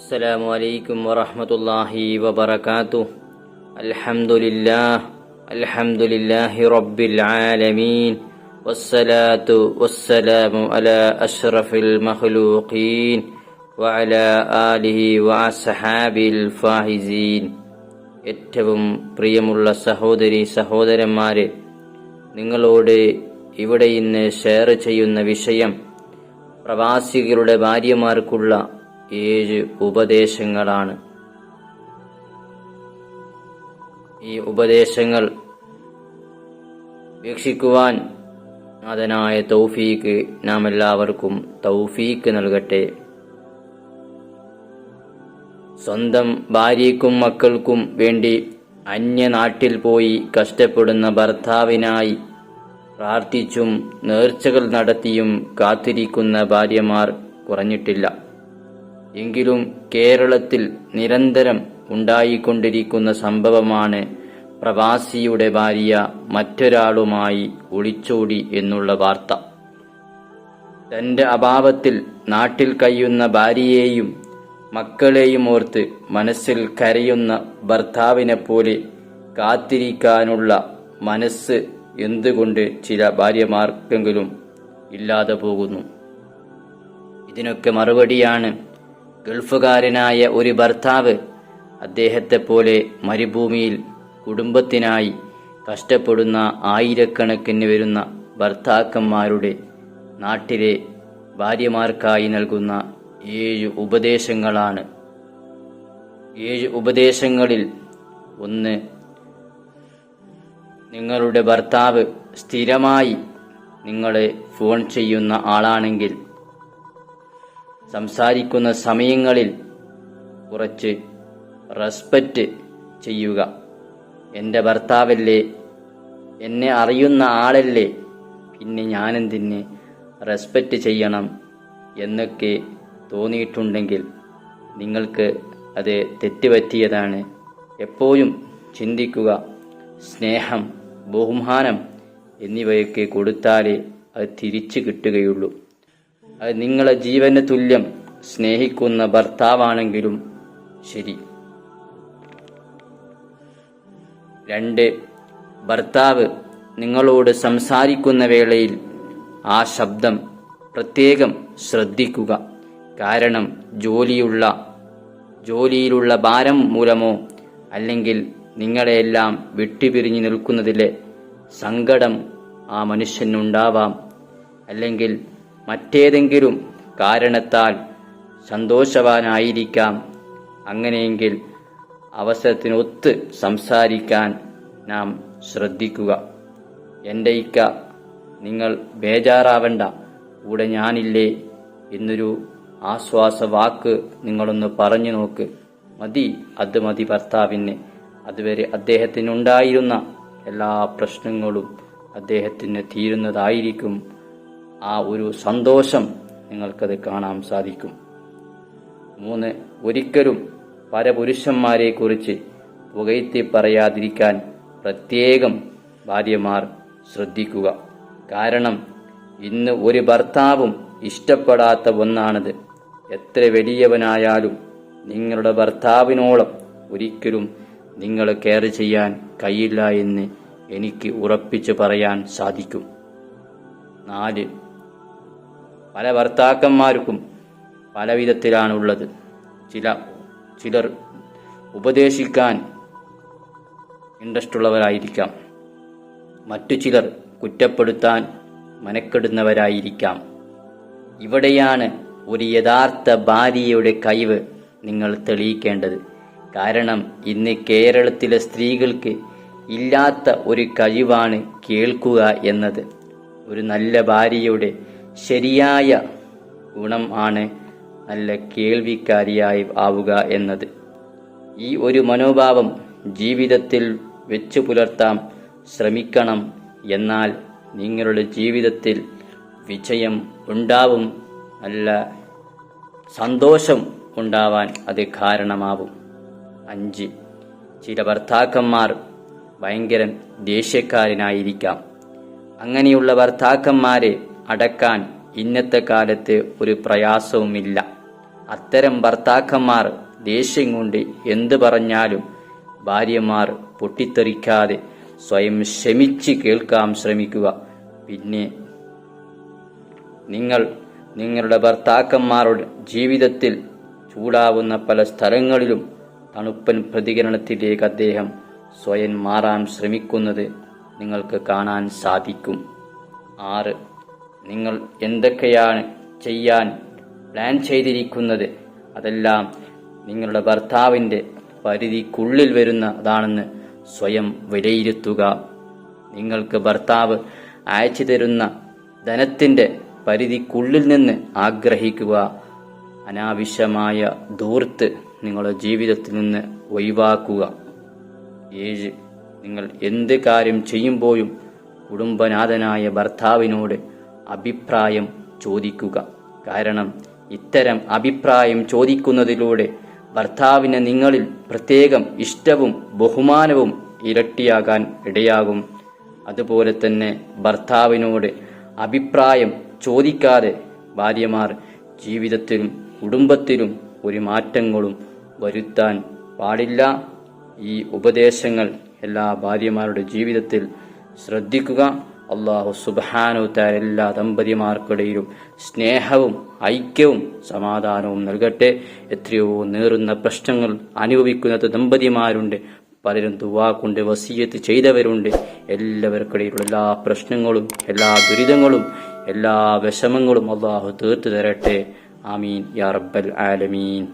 السلام عليكم ورحمة الله وبركاته الحمد لله الحمد لله رب العالمين والصلاة والسلام على أشرف المخلوقين وعلى آله وأصحابه الفائزين ഏറ്റവും പ്രിയമുള്ള സഹോദരി സഹോദരന്മാരെ നിങ്ങളോട് ഇവിടെ ഇന്ന് ഷെയർ ചെയ്യുന്ന വിഷയം പ്രവാസികളുടെ ഭാര്യമാർക്കുള്ള ഏഴ് ഉപദേശങ്ങളാണ്. ഈ ഉപദേശങ്ങൾ വീക്ഷിക്കുവാൻ നാഥനായ തൗഫീക്ക് നാം എല്ലാവർക്കും തൗഫീക്ക് നൽകട്ടെ. സ്വന്തം ഭാര്യയ്ക്കും മക്കൾക്കും വേണ്ടി അന്യനാട്ടിൽ പോയി കഷ്ടപ്പെടുന്ന ഭർത്താവിനായി പ്രാർത്ഥിച്ചും നേർച്ചകൾ നടത്തിയും കാത്തിരിക്കുന്ന ഭാര്യമാർ കുറഞ്ഞിട്ടില്ല. എങ്കിലും കേരളത്തിൽ നിരന്തരം ഉണ്ടായിക്കൊണ്ടിരിക്കുന്ന സംഭവമാണ് പ്രവാസിയുടെ ഭാര്യ മറ്റൊരാളുമായി ഒളിച്ചോടി എന്നുള്ള വാർത്ത. തന്റെ അഭാവത്തിൽ നാട്ടിൽ കഴിയുന്ന ഭാര്യയെയും മക്കളെയും ഓർത്ത് മനസ്സിൽ കരയുന്ന ഭർത്താവിനെ പോലെ കാത്തിരിക്കാനുള്ള മനസ്സ് എന്തുകൊണ്ട് ചില ഭാര്യമാർക്കെങ്കിലും ഇല്ലാതെ പോകുന്നു? ഇതിനൊക്കെ മറുപടിയാണ് ഗൾഫുകാരനായ ഒരു ഭർത്താവ് അദ്ദേഹത്തെപ്പോലെ മരുഭൂമിയിൽ കുടുംബത്തിനായി കഷ്ടപ്പെടുന്ന ആയിരക്കണക്കിന് വരുന്ന ഭർത്താക്കന്മാരുടെ നാട്ടിലെ ഭാര്യമാർക്കായി നൽകുന്ന ഏഴ് ഉപദേശങ്ങളാണ്. ഏഴ് ഉപദേശങ്ങളിൽ ഒന്ന് നിങ്ങളുടെ ഭർത്താവ് സ്ഥിരമായി നിങ്ങളെ ഫോൺ ചെയ്യുന്ന ആളാണെങ്കിൽ സംസാരിക്കുന്ന സമയങ്ങളിൽ കുറച്ച് റെസ്പെക്റ്റ് ചെയ്യുക. എന്റെ ഭർത്താവല്ലേ എന്നെ അറിയുന്ന ആളല്ലേ പിന്നെ ഞാനെന്തിന് റെസ്പെക്റ്റ് ചെയ്യണം എന്നൊക്കെ തോന്നിയിട്ടുണ്ടെങ്കിൽ നിങ്ങൾക്ക് അത് തെറ്റുപറ്റിയതാണ്. എപ്പോഴും ചിന്തിക്കുക സ്നേഹം ബഹുമാനം എന്നിവയൊക്കെ കൊടുത്താലേ അത് തിരിച്ചു കിട്ടുകയുള്ളൂ. അത് നിങ്ങളെ ജീവന് തുല്യം സ്നേഹിക്കുന്ന ഭർത്താവാണെങ്കിലും ശരി. രണ്ട് ഭർത്താവ് നിങ്ങളോട് സംസാരിക്കുന്ന വേളയിൽ ആ ശബ്ദം പ്രത്യേകം ശ്രദ്ധിക്കുക. കാരണം ജോലിയുള്ള ജോലിയിലുള്ള ഭാരം മൂലമോ അല്ലെങ്കിൽ നിങ്ങളെയെല്ലാം വിട്ടുപിരിഞ്ഞു നിൽക്കുന്നതിലെ സങ്കടം ആ മനുഷ്യനുണ്ടാവാം. അല്ലെങ്കിൽ മറ്റേതെങ്കിലും കാരണത്താൽ സന്തോഷവാനായിരിക്കാം. അങ്ങനെയെങ്കിൽ അവസരത്തിനൊത്ത് സംസാരിക്കാൻ നാം ശ്രദ്ധിക്കുക. എന്റെ ഇക്ക നിങ്ങൾ ബേജാറാവണ്ട. കൂടെ ഞാനില്ലേ എന്നൊരു ആശ്വാസ വാക്ക് നിങ്ങളൊന്ന് പറഞ്ഞു നോക്ക്. മതി അത് മതി ഭർത്താവിന്. അതുവരെ അദ്ദേഹത്തിനുണ്ടായിരുന്ന എല്ലാ പ്രശ്നങ്ങളും അദ്ദേഹത്തിന് തീരുന്നതായിരിക്കും. ആ ഒരു സന്തോഷം നിങ്ങൾക്കത് കാണാൻ സാധിക്കും. മൂന്ന് ഒരിക്കലും പരപുരുഷന്മാരെ കുറിച്ച് പുകഴ്ത്തി പറയാതിരിക്കാൻ പ്രത്യേകം ഭാര്യമാർ ശ്രദ്ധിക്കുക. കാരണം ഇന്ന് ഒരു ഭർത്താവും ഇഷ്ടപ്പെടാത്ത ഒന്നാണത്. എത്ര വലിയവനായാലും നിങ്ങളുടെ ഭർത്താവിനോളം ഒരിക്കലും നിങ്ങൾ കെയർ ചെയ്യാൻ കഴിയില്ല എന്ന് എനിക്ക് ഉറപ്പിച്ചു പറയാൻ സാധിക്കും. നാല് പല ഭർത്താക്കന്മാർക്കും പല വിധത്തിലാണുള്ളത് ചില ചിലർ ഉപദേശിക്കാൻ ഇൻട്രസ്റ്റ് ഉള്ളവരായിരിക്കാം മറ്റു ചിലർ കുറ്റപ്പെടുത്താൻ മനക്കെടുന്നവരായിരിക്കാം. ഇവിടെയാണ് ഒരു യഥാർത്ഥ ഭാര്യയുടെ കഴിവ് നിങ്ങൾ തെളിയിക്കേണ്ടത്. കാരണം ഇന്ന് കേരളത്തിലെ സ്ത്രീകൾക്ക് ഇല്ലാത്ത ഒരു കഴിവാണ് കേൾക്കുക എന്നത്. ഒരു നല്ല ഭാര്യയുടെ ശരിയായ ഗുണം ആണ് നല്ല കേൾവിക്കാരിയായി ആവുക എന്നത്. ഈ ഒരു മനോഭാവം ജീവിതത്തിൽ വെച്ചു പുലർത്താൻ ശ്രമിക്കണം എന്നാൽ നിങ്ങളുടെ ജീവിതത്തിൽ വിജയം ഉണ്ടാവും നല്ല സന്തോഷം ഉണ്ടാവാൻ അത് കാരണമാവും. അഞ്ച്. ചില ഭർത്താക്കന്മാർ ഭയങ്കര ദേഷ്യക്കാരനായിരിക്കാം. അങ്ങനെയുള്ള ഭർത്താക്കന്മാരെ അടക്കാൻ ഇന്നത്തെ കാലത്ത് ഒരു പ്രയാസവുമില്ല. അത്തരം ഭർത്താക്കന്മാർ ദേഷ്യം കൊണ്ട് എന്തു പറഞ്ഞാലും ഭാര്യമാർ പൊട്ടിത്തെറിക്കാതെ സ്വയം ക്ഷമിച്ച് കേൾക്കാൻ ശ്രമിക്കുക. പിന്നെ നിങ്ങൾ നിങ്ങളുടെ ഭർത്താക്കന്മാരുടെ ജീവിതത്തിൽ ചൂടാവുന്ന പല സ്ഥലങ്ങളിലും തണുപ്പൻ പ്രതികരണത്തിലേക്ക് അദ്ദേഹം സ്വയം മാറാൻ ശ്രമിക്കുന്നത് നിങ്ങൾക്ക് കാണാൻ സാധിക്കും. ആറ് നിങ്ങൾ എന്തൊക്കെയാണ് ചെയ്യാൻ പ്ലാൻ ചെയ്തിരിക്കുന്നത്? അതെല്ലാം നിങ്ങളുടെ ഭർത്താവിന്റെ പരിധിക്കുള്ളിൽ വരുന്നതാണെന്ന് സ്വയം വിലയിരുത്തുക. നിങ്ങൾക്ക് ഭർത്താവ് അയച്ചു തരുന്ന ധനത്തിന്റെ പരിധിക്കുള്ളിൽ നിന്ന് ആഗ്രഹിക്കുക. അനാവശ്യമായ ദൂർത്ത് നിങ്ങളുടെ ജീവിതത്തിൽ നിന്ന് ഒഴിവാക്കുക. ഏഴ് നിങ്ങൾ എന്ത് കാര്യം ചെയ്യുമ്പോഴും കുടുംബനാഥനായ ഭർത്താവിനോട് അഭിപ്രായം ചോദിക്കുക. കാരണം ഇത്തരം അഭിപ്രായം ചോദിക്കുന്നതിലൂടെ ഭർത്താവിന് നിങ്ങളിൽ പ്രത്യേകം ഇഷ്ടവും ബഹുമാനവും ഇരട്ടിയാകാൻ ഇടയാകും. അതുപോലെ തന്നെ ഭർത്താവിനോട് അഭിപ്രായം ചോദിക്കാതെ ഭാര്യമാർ ജീവിതത്തിലും കുടുംബത്തിലും ഒരു മാറ്റങ്ങളും വരുത്താൻ പാടില്ല. ഈ ഉപദേശങ്ങൾ എല്ലാ ഭാര്യമാരുടെ ജീവിതത്തിൽ ശ്രദ്ധിക്കുക. അള്ളാഹു സുബാനോ എല്ലാ ദമ്പതിമാർക്കിടയിലും സ്നേഹവും ഐക്യവും സമാധാനവും നൽകട്ടെ. എത്രയോ നേറുന്ന പ്രശ്നങ്ങൾ അനുഭവിക്കുന്നത് ദമ്പതിമാരുണ്ട്. പലരും ദുവാ കൊണ്ട് വസീയത്ത് ചെയ്തവരുണ്ട്. എല്ലാവർക്കിടയിലുള്ള എല്ലാ പ്രശ്നങ്ങളും എല്ലാ ദുരിതങ്ങളും എല്ലാ വിഷമങ്ങളും അള്ളാഹു തീർത്തു തരട്ടെ ആമീൻ. യാ റബ്ബൽ ആലമീൻ.